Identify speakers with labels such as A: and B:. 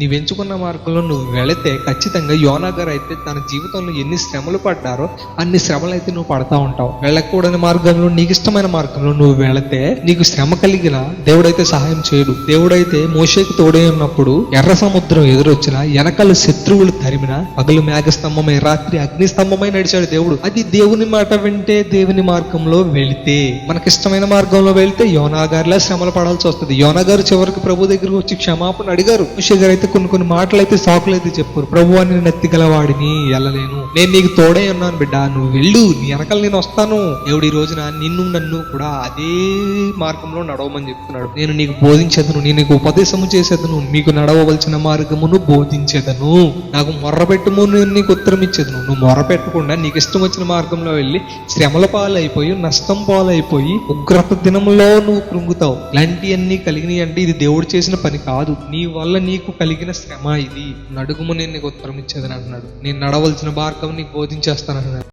A: నీవు ఎంచుకున్న మార్గంలో నువ్వు వెళితే ఖచ్చితంగా యోనా గారు అయితే తన జీవితంలో ఎన్ని శ్రమలు పడ్డారో అన్ని శ్రమలు అయితే నువ్వు పడతా ఉంటావు. వెళ్ళకూడని మార్గంలో నీకు ఇష్టమైన మార్గంలో నువ్వు వెళితే నీకు శ్రమ కలిగిన దేవుడైతే సహాయం చేయడు. దేవుడైతే మోషేకి తోడే ఉన్నప్పుడు ఎర్ర సముద్రం ఎదురొచ్చిన వెనకాల శత్రువులు తరిమిన పగలు మేఘస్తంభమై రాత్రి అగ్నిస్తంభమై నడిచాడు దేవుడు. అది దేవుని మాట వింటే దేవుని మార్గంలో వెళితే మనకిష్టమైన మార్గంలో వెళితే యోనా గారిలా శ్రమలు పడాల్సి వస్తుంది. యోనా గారు చివరికి ప్రభు దగ్గరకు వచ్చి క్షమాపణ అడిగారు. మోషే గారు అయితే కొన్ని కొన్ని మాటలు అయితే సాకులు అయితే చెప్పారు. ప్రభు అని నేను ఎత్తిగలవాడిని వెళ్ళలేను నేను నీకు తోడే ఉన్నాను బిడ్డ. నువ్వు వెళ్ళు. నీ వెనకాల నేను వస్తాను. దేవుడు ఈ రోజున నిన్ను నన్ను కూడా అదే మార్గంలో నడవమని చెప్తున్నాడు. నేను నీకు బోధించేదను నేను నీకు ఉపదేశము చేసేదను నీకు నడవవలసిన మార్గమును బోధించేదను. నాకు మొర్రపెట్టుము నేను నీకు ఉత్తరం ఇచ్చేదను. నువ్వు మొర్రపెట్టకుండా నీకు ఇష్టం వచ్చిన మార్గంలో వెళ్ళి శ్రమల పాలైపోయి నష్టం పాలైపోయి ఉగ్రత దినంలో నువ్వు కృంగుతావు. ఇలాంటివన్నీ కలిగినాయి అంటే ఇది దేవుడు చేసిన పని కాదు. నీ వల్ల నీకు కలిగి కలిగిన శ్రమ ఇది. నడుగుము నేను నీకు ఉత్తరం ఇచ్చేదని అంటున్నాడు. నేను నడవలసిన మార్గం నీకు బోధించేస్తాను అన్నాడు